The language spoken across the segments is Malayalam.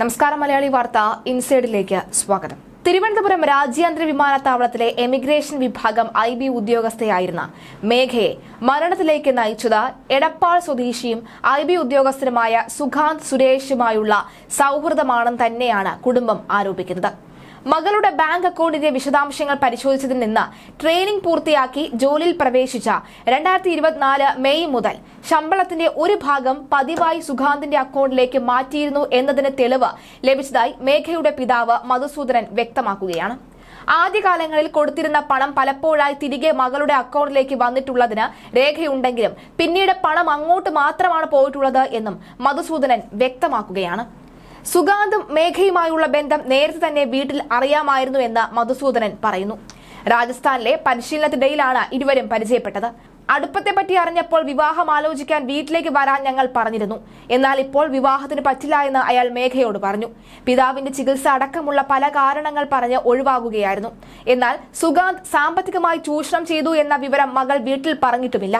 നമസ്കാരം മലയാളി വാർത്ത ഇൻസൈഡിലേക്ക് സ്വാഗതം. തിരുവനന്തപുരം രാജ്യാന്തര വിമാനത്താവളത്തിലെ എമിഗ്രേഷൻ വിഭാഗം ഐ ബി ഉദ്യോഗസ്ഥയായിരുന്ന മേഘയെ മരണത്തിലേക്ക് നയിച്ചത് എടപ്പാൾ സ്വദേശിയും ഐ ബി ഉദ്യോഗസ്ഥനുമായ സുഖാന്ത് സുരേഷുമായുള്ള സൗഹൃദമാണെന്ന് തന്നെയാണ് കുടുംബം ആരോപിക്കുന്നത്. മകളുടെ ബാങ്ക് അക്കൗണ്ടിന്റെ വിശദാംശങ്ങൾ പരിശോധിച്ചതിൽ നിന്ന് ട്രെയിനിംഗ് പൂർത്തിയാക്കി ജോലിയിൽ പ്രവേശിച്ച രണ്ടായിരത്തി ഇരുപത്തിനാല് മെയ് മുതൽ ശമ്പളത്തിന്റെ ഒരു ഭാഗം പതിവായി സുഖാന്തിന്റെ അക്കൗണ്ടിലേക്ക് മാറ്റിയിരുന്നു എന്നതിന് തെളിവ് ലഭിച്ചതായി മേഘയുടെ പിതാവ് മധുസൂദനൻ വ്യക്തമാക്കുകയാണ്. ആദ്യകാലങ്ങളിൽ കൊടുത്തിരുന്ന പണം പലപ്പോഴായി തിരികെ മകളുടെ അക്കൗണ്ടിലേക്ക് വന്നിട്ടുള്ളതിന് രേഖയുണ്ടെങ്കിലും പിന്നീട് പണം അങ്ങോട്ട് മാത്രമാണ് പോയിട്ടുള്ളത് എന്നും മധുസൂദനൻ വ്യക്തമാക്കുകയാണ്. സുഗാന്തും മേഘയുമായുള്ള ബന്ധം നേരത്തെ തന്നെ വീട്ടിൽ അറിയാമായിരുന്നു എന്ന് മധുസൂദനൻ പറയുന്നു. രാജസ്ഥാനിലെ പരിശീലനത്തിനിടയിലാണ് ഇരുവരും പരിചയപ്പെട്ടത്. അടുപ്പത്തെ പറ്റി അറിഞ്ഞപ്പോൾ വിവാഹം ആലോചിക്കാൻ വീട്ടിലേക്ക് വരാൻ ഞങ്ങൾ പറഞ്ഞിരുന്നു. എന്നാൽ ഇപ്പോൾ വിവാഹത്തിന് പറ്റില്ല എന്ന് അയാൾ മേഘയോട് പറഞ്ഞു. പിതാവിന്റെ ചികിത്സ അടക്കമുള്ള പല കാരണങ്ങൾ പറഞ്ഞ് ഒഴിവാകുകയായിരുന്നു. എന്നാൽ സുഗാന്ത് സാമ്പത്തികമായി ചൂഷണം ചെയ്തു എന്ന വിവരം മകൾ വീട്ടിൽ പറഞ്ഞിട്ടുമില്ല.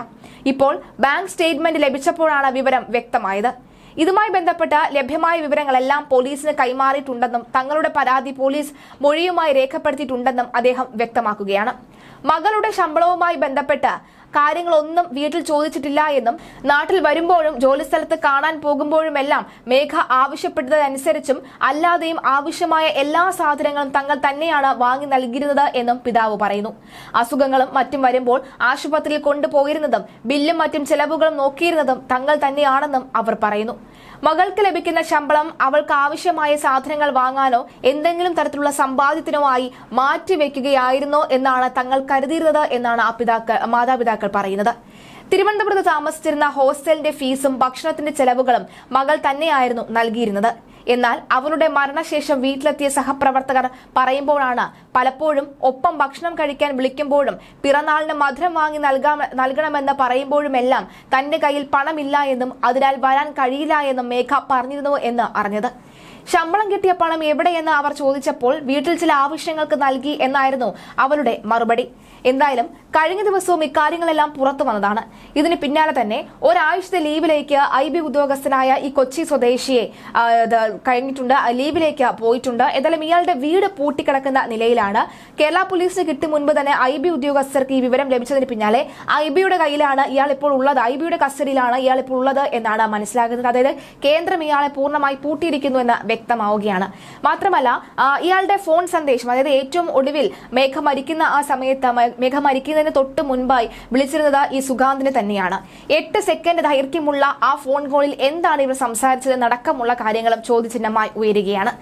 ഇപ്പോൾ ബാങ്ക് സ്റ്റേറ്റ്മെന്റ് ലഭിച്ചപ്പോഴാണ് വിവരം വ്യക്തമായത്. ഇതുമായി ബന്ധപ്പെട്ട ലഭ്യമായ വിവരങ്ങളെല്ലാം പോലീസിന് കൈമാറിയിട്ടുണ്ടെന്നും തങ്ങളുടെ പരാതി പോലീസ് മൊഴിയുമായി രേഖപ്പെടുത്തിയിട്ടുണ്ടെന്നും അദ്ദേഹം വ്യക്തമാക്കുകയാണ്. മകളുടെ ശമ്പളവുമായി ബന്ധപ്പെട്ട് കാര്യങ്ങളൊന്നും വീട്ടിൽ ചോദിച്ചിട്ടില്ല എന്നും നാട്ടിൽ വരുമ്പോഴും ജോലിസ്ഥലത്ത് കാണാൻ പോകുമ്പോഴുമെല്ലാം മേഘ ആവശ്യപ്പെട്ടതനുസരിച്ചും അല്ലാതെയും ആവശ്യമായ എല്ലാ സാധനങ്ങളും തങ്ങൾ തന്നെയാണ് വാങ്ങി നൽകിയിരുന്നത് എന്നും പിതാവ് പറയുന്നു. അസുഖങ്ങളും മറ്റും വരുമ്പോൾ ആശുപത്രിയിൽ കൊണ്ടുപോയിരുന്നതും ബില്ലും മറ്റും ചെലവുകളും നോക്കിയിരുന്നതും തങ്ങൾ തന്നെയാണെന്നും അവർ പറയുന്നു. മകൾക്ക് ലഭിക്കുന്ന ശമ്പളം അവൾക്ക് ആവശ്യമായ സാധനങ്ങൾ വാങ്ങാനോ എന്തെങ്കിലും തരത്തിലുള്ള സമ്പാദ്യത്തിനോ ആയി മാറ്റിവെക്കുകയായിരുന്നോ എന്നാണ് തങ്ങൾ കരുതിയിരുന്നത് എന്നാണ് മാതാപിതാക്കൾ പറയുന്നത്. തിരുവനന്തപുരത്ത് താമസിച്ചിരുന്ന ഹോസ്റ്റലിന്റെ ഫീസും ഭക്ഷണത്തിന്റെ ചെലവുകളും മകൾ തന്നെയായിരുന്നു നൽകിയിരുന്നത്. എന്നാൽ അവരുടെ മരണശേഷം വീട്ടിലെത്തിയ സഹപ്രവർത്തകർ പറയുമ്പോഴാണ് പലപ്പോഴും ഒപ്പം ഭക്ഷണം കഴിക്കാൻ വിളിക്കുമ്പോഴും പിറന്നാളിന് മധുരം വാങ്ങി നൽകാ നൽകണമെന്ന് പറയുമ്പോഴുമെല്ലാം തന്റെ കയ്യിൽ പണമില്ല എന്നും അതിനാൽ വരാൻ കഴിയില്ല എന്നും മേഘ പറഞ്ഞിരുന്നു എന്ന് അറിഞ്ഞത്. ശമ്പളം കിട്ടിയ പണം എവിടെയെന്ന് അവർ ചോദിച്ചപ്പോൾ വീട്ടിൽ ചില ആവശ്യങ്ങൾക്ക് നൽകി എന്നായിരുന്നു അവരുടെ മറുപടി. എന്തായാലും കഴിഞ്ഞ ദിവസവും ഇക്കാര്യങ്ങളെല്ലാം പുറത്തു വന്നതാണ്. ഇതിന് പിന്നാലെ തന്നെ ഒരാഴ്ചത്തെ ലീവിലേക്ക് ഐ ബി ഉദ്യോഗസ്ഥനായ ഈ കൊച്ചി സ്വദേശിയെ കഴിഞ്ഞിട്ടുണ്ട് ലീവിലേക്ക് പോയിട്ടുണ്ട്. എന്തായാലും ഇയാളുടെ വീട് പൂട്ടിക്കിടക്കുന്ന നിലയിലാണ്. കേരള പോലീസിന് കിട്ടി മുൻപ് തന്നെ ഐ ബി ഉദ്യോഗസ്ഥർക്ക് ഈ വിവരം ലഭിച്ചതിന് പിന്നാലെ ഐ ബിയുടെ കയ്യിലാണ് ഇയാൾ ഇപ്പോൾ ഉള്ളത്. ഐ ബിയുടെ കസ്റ്റഡിയിലാണ് ഇയാൾ ഇപ്പോൾ ഉള്ളത് എന്നാണ് മനസ്സിലാകുന്നത്. അതായത് കേന്ദ്രം ഇയാളെ പൂർണമായി പൂട്ടിയിരിക്കുന്നു എന്ന് വ്യക്തമാവുകയാണ്. മാത്രമല്ല ഇയാളുടെ ഫോൺ സന്ദേശം അതായത് ഏറ്റവും ഒടുവിൽ മേഘ മരിക്കുന്ന ആ സമയത്ത് മേഘ മരിക്കുന്നതിന് തൊട്ട് മുൻപായി വിളിച്ചിരുന്നത് ഈ സുഗാന്തിനെ തന്നെയാണ്. എട്ട് സെക്കൻഡ് ദൈർഘ്യമുള്ള ആ ഫോൺ കോളിൽ എന്താണ് ഇവർ സംസാരിച്ചത് നടക്കമുള്ള കാര്യങ്ങളും ചോദ്യചിഹ്നമായി ഉയരുകയാണ്.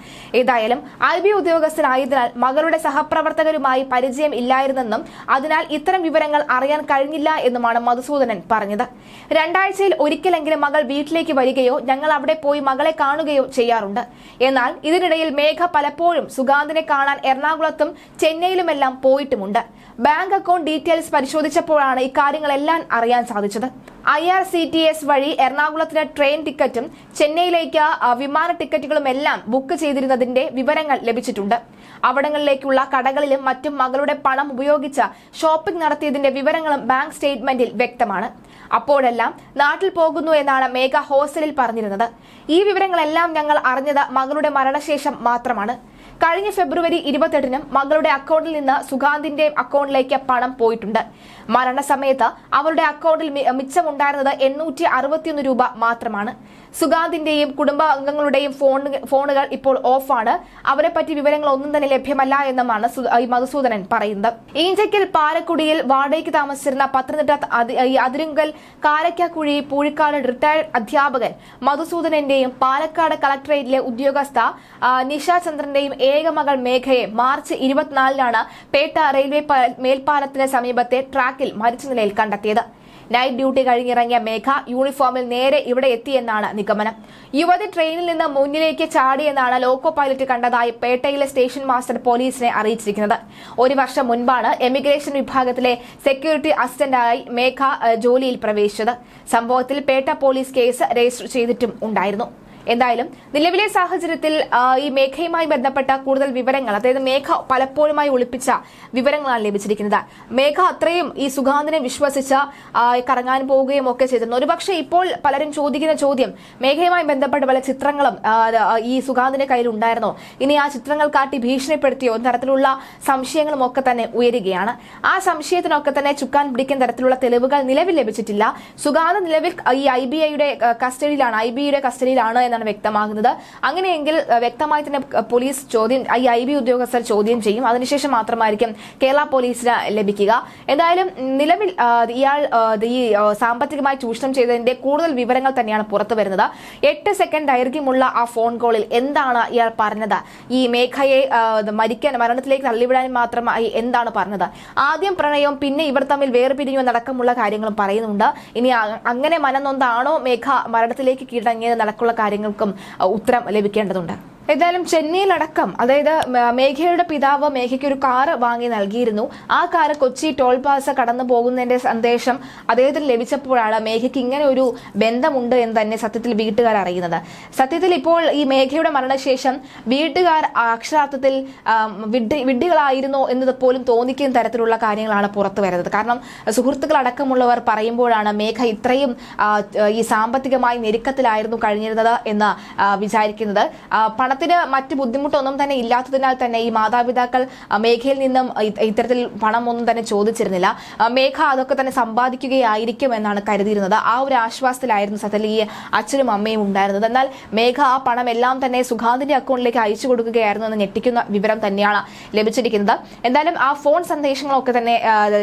ഏതായാലും ഐ ബി ഉദ്യോഗസ്ഥനായതിനാൽ മകളുടെ സഹപ്രവർത്തകരുമായി പരിചയം ഇല്ലായിരുന്നെന്നും അതിനാൽ ഇത്തരം വിവരങ്ങൾ അറിയാൻ കഴിഞ്ഞില്ല എന്നുമാണ് മധുസൂദനൻ പറഞ്ഞത്. രണ്ടാഴ്ചയിൽ ഒരിക്കലെങ്കിലും മകൾ വീട്ടിലേക്ക് വരികയോ ഞങ്ങൾ അവിടെ പോയി മകളെ കാണുകയോ ചെയ്യാറുണ്ട്. എന്നാൽ ഇതിനിടയിൽ മേഘ പലപ്പോഴും സുഗാന്തിനെ കാണാൻ എറണാകുളത്തും ചെന്നൈയിലുമെല്ലാം പോയിട്ടുമുണ്ട്. ബാങ്ക് അക്കൗണ്ട് ഡീറ്റെയിൽസ് പരിശോധിച്ചപ്പോഴാണ് ഇക്കാര്യങ്ങളെല്ലാം അറിയാൻ സാധിച്ചത്. I R C T S വഴി എറണാകുളത്തിന് ട്രെയിൻ ടിക്കറ്റും ചെന്നൈയിലേക്ക് വിമാന ടിക്കറ്റുകളും എല്ലാം ബുക്ക് ചെയ്തിരുന്നതിന്റെ വിവരങ്ങൾ ലഭിച്ചിട്ടുണ്ട്. അവിടങ്ങളിലേക്കുള്ള കടകളിലും മറ്റും മകളുടെ പണം ഉപയോഗിച്ച് ഷോപ്പിംഗ് നടത്തിയതിന്റെ വിവരങ്ങളും ബാങ്ക് സ്റ്റേറ്റ്മെന്റിൽ വ്യക്തമാണ്. അപ്പോഴെല്ലാം നാട്ടിൽ പോകുന്നു എന്നാണ് മേഘ ഹോസ്റ്റലിൽ പറഞ്ഞിരുന്നത്. ഈ വിവരങ്ങളെല്ലാം ഞങ്ങൾ അറിഞ്ഞത് മകളുടെ മരണശേഷം മാത്രമാണ്. കഴിഞ്ഞ ഫെബ്രുവരി ഇരുപത്തെട്ടിനും മകളുടെ അക്കൗണ്ടിൽ നിന്ന് സുഗാന്തിന്റെ അക്കൗണ്ടിലേക്ക് പണം പോയിട്ടുണ്ട്. മരണസമയത്ത് അവരുടെ അക്കൗണ്ടിൽ മിച്ചമുണ്ടായിരുന്നത് എണ്ണൂറ്റി അറുപത്തിയൊന്ന് രൂപ മാത്രമാണ്. സുഗാന്തിന്റെയും കുടുംബാംഗങ്ങളുടെയും ഫോൺ ഫോണുകൾ ഇപ്പോൾ ഓഫാണ്. അവരെ പറ്റി വിവരങ്ങൾ ഒന്നും തന്നെ ലഭ്യമല്ല എന്നുമാണ് മധുസൂദനൻ പറയുന്നത്. ഈഞ്ചയ്ക്കൽ പാലക്കുടിയിൽ വാടകയ്ക്ക് താമസിച്ചിരുന്ന പത്തനംതിട്ട അതിരുങ്കൽ കാരക്കാക്കുഴി പൂഴിക്കാട് റിട്ടയർഡ് അധ്യാപകൻ മധുസൂദനന്റെയും പാലക്കാട് കളക്ടറേറ്റിലെ ഉദ്യോഗസ്ഥ നിഷ ചന്ദ്രന്റെയും ഏക മകൾ മേഘയെ മാർച്ച് ഇരുപത്തിനാലിനാണ് പേട്ട റെയിൽവേ മേൽപ്പാലത്തിന് സമീപത്തെ ട്രാക്കിൽ മരിച്ച നിലയിൽ കണ്ടെത്തിയത്. നൈറ്റ് ഡ്യൂട്ടി കഴിഞ്ഞിറങ്ങിയ മേഘ യൂണിഫോമിൽ നേരെ ഇവിടെ എത്തിയെന്നാണ് നിഗമനം. യുവതി ട്രെയിനിൽ നിന്ന് മുന്നിലേക്ക് ചാടിയെന്നാണ് ലോക്കോ പൈലറ്റ് കണ്ടതായി പേട്ടയിലെ സ്റ്റേഷൻ മാസ്റ്റർ പോലീസിനെ അറിയിച്ചിരിക്കുന്നത്. ഒരു വർഷം മുൻപാണ് എമിഗ്രേഷൻ വിഭാഗത്തിലെ സെക്യൂരിറ്റി അസിസ്റ്റന്റായി മേഘ ജോലിയിൽ പ്രവേശിച്ചത്. സംഭവത്തിൽ പേട്ട പോലീസ് കേസ് രജിസ്റ്റർ ചെയ്തിട്ടും ഉണ്ടായിരുന്നു. എന്തായാലും നിലവിലെ സാഹചര്യത്തിൽ ഈ മേഘയുമായി ബന്ധപ്പെട്ട കൂടുതൽ വിവരങ്ങൾ അതായത് മേഘ പലപ്പോഴുമായി ഒളിപ്പിച്ച വിവരങ്ങളാണ് ലഭിച്ചിരിക്കുന്നത്. മേഘ അത്രയും ഈ സുഗാന്തിനെ വിശ്വസിച്ച് കറങ്ങാൻ പോവുകയും ഒക്കെ ചെയ്തിരുന്നു. ഒരുപക്ഷെ ഇപ്പോൾ പലരും ചോദിക്കുന്ന ചോദ്യം മേഘയുമായി ബന്ധപ്പെട്ട പല ചിത്രങ്ങളും ഈ സുഗാന്തിന്റെ കയ്യിൽ ഉണ്ടായിരുന്നോ? ഇനി ആ ചിത്രങ്ങൾ കാട്ടി ഭീഷണിപ്പെടുത്തിയോ? തരത്തിലുള്ള സംശയങ്ങളും ഒക്കെ തന്നെ ഉയരുകയാണ്. ആ സംശയത്തിനൊക്കെ തന്നെ ചുക്കാൻ പിടിക്കുന്ന തരത്തിലുള്ള തെളിവുകൾ നിലവിൽ ലഭിച്ചിട്ടില്ല. സുഗാന്ത് നിലവിൽ ഈ ഐ ബി ഐയുടെ കസ്റ്റഡിയിലാണ് ഐ ബി ഐയുടെ കസ്റ്റഡിയിലാണ് എന്നാണ് വ്യക്തമാകുന്നത്. അങ്ങനെയെങ്കിൽ വ്യക്തമായി തന്നെ പോലീസ് ചോദ്യം ഈ ഐ ബി ഉദ്യോഗസ്ഥർ ചോദ്യം ചെയ്യും. അതിനുശേഷം മാത്രമായിരിക്കും കേരള പോലീസിന് ലഭിക്കുക. എന്തായാലും നിലവിൽ ഇയാൾ ഈ സാമ്പത്തികമായി ചൂഷണം ചെയ്തതിന്റെ കൂടുതൽ വിവരങ്ങൾ തന്നെയാണ് പുറത്തു വരുന്നത്. എട്ട് സെക്കൻഡ് ദൈർഘ്യമുള്ള ആ ഫോൺ കോളിൽ എന്താണ് ഇയാൾ പറഞ്ഞത്? ഈ മേഘയെ മരിക്കാൻ മരണത്തിലേക്ക് തള്ളിവിടാൻ മാത്രമായി എന്താണ് പറഞ്ഞത്? ആദ്യം പ്രണയവും പിന്നെ ഇവർ തമ്മിൽ വേർപിരിഞ്ഞു എന്നടക്കമുള്ള കാര്യങ്ങളും പറയുന്നുണ്ട്. ഇനി അങ്ങനെ മനനൊന്താണോ മേഘ മരണത്തിലേക്ക് കീഴടങ്ങിയത് നടക്കുള്ള കാര്യങ്ങൾക്കും ആ, ഉത്തരം ലഭിക്കേണ്ടതുണ്ട്. ഏതായാലും ചെന്നൈയിലടക്കം അതായത് മേഘയുടെ പിതാവ് മേഘയ്ക്ക് ഒരു കാറ് വാങ്ങി നൽകിയിരുന്നു. ആ കാറ് കൊച്ചി ടോൾ പ്ലാസ കടന്നു പോകുന്നതിന്റെ സന്ദേശം അദ്ദേഹത്തിന് ലഭിച്ചപ്പോഴാണ് മേഘയ്ക്ക് ഇങ്ങനെ ഒരു ബന്ധമുണ്ട് എന്ന് തന്നെ സത്യത്തിൽ വീട്ടുകാർ അറിയുന്നത്. സത്യത്തിൽ ഇപ്പോൾ ഈ മേഘയുടെ മരണശേഷം വീട്ടുകാർ അക്ഷരാർത്ഥത്തിൽ വിഡ്ഢികളായിരുന്നോ എന്നത് പോലും തോന്നിക്കുന്ന തരത്തിലുള്ള കാര്യങ്ങളാണ് പുറത്തു വരുന്നത്. കാരണം സുഹൃത്തുക്കൾ അടക്കമുള്ളവർ പറയുമ്പോഴാണ് മേഘ ഇത്രയും ഈ സാമ്പത്തികമായി ഞെരുക്കത്തിലായിരുന്നു കഴിഞ്ഞിരുന്നത് എന്ന് വിചാരിക്കുന്നത്. ആ, പണത്തിന് മറ്റ് ബുദ്ധിമുട്ടൊന്നും തന്നെ ഇല്ലാത്തതിനാൽ തന്നെ ഈ മാതാപിതാക്കൾ മേഘയിൽ നിന്നും ഇത്തരത്തിൽ പണം ഒന്നും തന്നെ ചോദിച്ചിരുന്നില്ല. മേഘ അതൊക്കെ തന്നെ സമ്പാദിക്കുകയായിരിക്കും എന്നാണ് കരുതിയിരുന്നത്. ആ ഒരു ആശ്വാസത്തിലായിരുന്നു സത്യത്തിൽ ഈ അച്ഛനും അമ്മയും ഉണ്ടായിരുന്നത്. എന്നാൽ മേഘ ആ പണം എല്ലാം തന്നെ സുഖാന്തിന്റെ അക്കൗണ്ടിലേക്ക് അയച്ചു കൊടുക്കുകയായിരുന്നു എന്ന് ഞെട്ടിക്കുന്ന വിവരം തന്നെയാണ് ലഭിച്ചിരിക്കുന്നത്. എന്തായാലും ആ ഫോൺ സന്ദേശങ്ങളൊക്കെ തന്നെ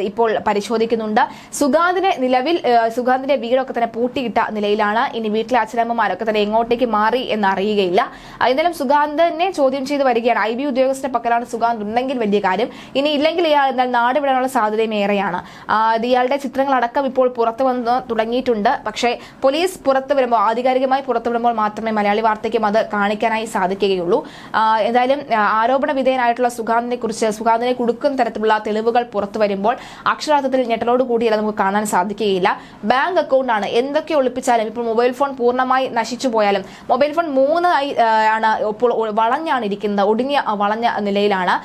ഇപ്പോൾ പരിശോധിക്കുന്നുണ്ട്. സുഗാന്തിന്റെ നിലവിൽ സുഗാന്തിന്റെ വീടൊക്കെ തന്നെ പൂട്ടിയിട്ട നിലയിലാണ്. ഇനി വീട്ടിലെ അച്ഛനമ്മമാരൊക്കെ തന്നെ എങ്ങോട്ടേക്ക് മാറി എന്നറിയുകയില്ല. എന്തായാലും സുഗാന്തിനെ ചോദ്യം ചെയ്ത് വരികയാണ്. ഐ ബി ഉദ്യോഗസ്ഥന്റെ പക്കലാണ് സുഗാന്ത് ഉണ്ടെങ്കിൽ വലിയ കാര്യം. ഇനി ഇല്ലെങ്കിൽ ഇയാൾ എന്നാൽ നാട് വിടാനുള്ള സാധ്യതയും ഏറെയാണ്. ഇയാളുടെ ചിത്രങ്ങളടക്കം ഇപ്പോൾ പുറത്തു വന്ന് തുടങ്ങിയിട്ടുണ്ട്. പക്ഷേ പോലീസ് പുറത്തു വരുമ്പോൾ ആധികാരികമായി പുറത്തു വിടുമ്പോൾ മാത്രമേ മലയാളി വാർത്തയ്ക്കും അത് കാണിക്കാനായി സാധിക്കുകയുള്ളൂ. എന്തായാലും ആരോപണ വിധേയനായിട്ടുള്ള സുഗാന്തിനെ കുറിച്ച് സുഗാന്തിനെ കൊടുക്കുന്ന തരത്തിലുള്ള തെളിവുകൾ പുറത്തു വരുമ്പോൾ അക്ഷരാർത്ഥത്തിൽ ഞെട്ടലോട് കൂടിയല്ല നമുക്ക് കാണാൻ സാധിക്കുകയില്ല. ബാങ്ക് അക്കൗണ്ടാണ്. എന്തൊക്കെ ഒളിപ്പിച്ചാലും ഇപ്പോൾ മൊബൈൽ ഫോൺ പൂർണമായി നശിച്ചു പോയാലും മൊബൈൽ ഫോൺ മൂന്ന് ആണ് ഇപ്പോൾ വളഞ്ഞാണ് ഇരിക്കുന്നത്. ഒടുങ്ങിയ വളഞ്ഞ നിലയിലാണ്.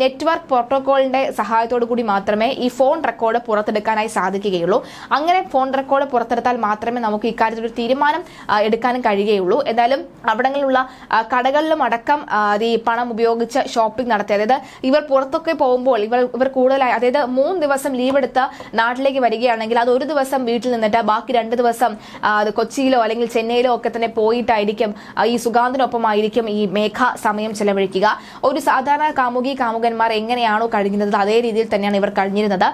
നെറ്റ്വർക്ക് പ്രോട്ടോകോളിന്റെ സഹായത്തോടു കൂടി മാത്രമേ ഈ ഫോൺ റെക്കോർഡ് പുറത്തെടുക്കാനായി സാധിക്കുകയുള്ളൂ. അങ്ങനെ ഫോൺ റെക്കോർഡ് പുറത്തെടുത്താൽ മാത്രമേ നമുക്ക് ഇക്കാര്യത്തിൽ ഒരു തീരുമാനം എടുക്കാനും കഴിയുകയുള്ളൂ. എന്തായാലും അവിടങ്ങളിലുള്ള കടകളിലും അടക്കം ഈ പണം ഉപയോഗിച്ച് ഷോപ്പിംഗ് നടത്തി. അതായത് ഇവർ പുറത്തൊക്കെ പോകുമ്പോൾ ഇവർ ഇവർ കൂടുതലായി അതായത് മൂന്ന് ദിവസം ലീവ് എടുത്ത് നാട്ടിലേക്ക് വരികയാണെങ്കിൽ അത് ഒരു ദിവസം വീട്ടിൽ നിന്നിട്ട് ബാക്കി രണ്ട് ദിവസം കൊച്ചിയിലോ അല്ലെങ്കിൽ ചെന്നൈയിലോ ഒക്കെ തന്നെ പോയിട്ടായിരിക്കും ഈ സുഗാന്തിനൊപ്പമായിരിക്കും ഈ മേഘ സമയം ചെലവഴിക്കുക. ഒരു സാധാരണ കാമുകി കാമുകന്മാർ എങ്ങനെയാണോ കഴിഞ്ഞിരുന്നത് അതേ രീതിയിൽ തന്നെയാണ് ഇവർ കഴിഞ്ഞിരുന്നത്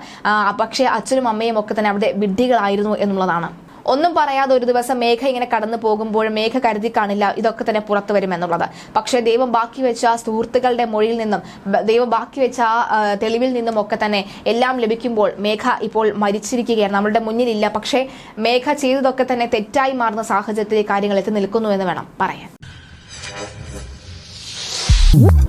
പക്ഷേ അച്ഛനും അമ്മയും ഒക്കെ തന്നെ അവിടെ വിഡ്ഢികളായിരുന്നു എന്നുള്ളതാണ്. ഒന്നും പറയാതെ ഒരു ദിവസം മേഘ ഇങ്ങനെ കടന്നു പോകുമ്പോൾ മേഘ കരുതി കാണില്ല ഇതൊക്കെ തന്നെ പുറത്തു വരുമെന്നുള്ളത് പക്ഷേ ദൈവം ബാക്കി വെച്ച സുഹൃത്തുക്കളുടെ മൊഴിയിൽ നിന്നും ദൈവം ബാക്കി വെച്ച തെളിവിൽ നിന്നും ഒക്കെ തന്നെ എല്ലാം ലഭിക്കുമ്പോൾ മേഘ ഇപ്പോൾ മരിച്ചിരിക്കുകയാണ്. നമ്മളുടെ മുന്നിലില്ല പക്ഷേ മേഘ ചെയ്തതൊക്കെ തന്നെ തെറ്റായി മാറുന്ന സാഹചര്യത്തിൽ കാര്യങ്ങൾ എത്തി നിൽക്കുന്നു എന്ന് വേണം പറയാൻ. Whoop.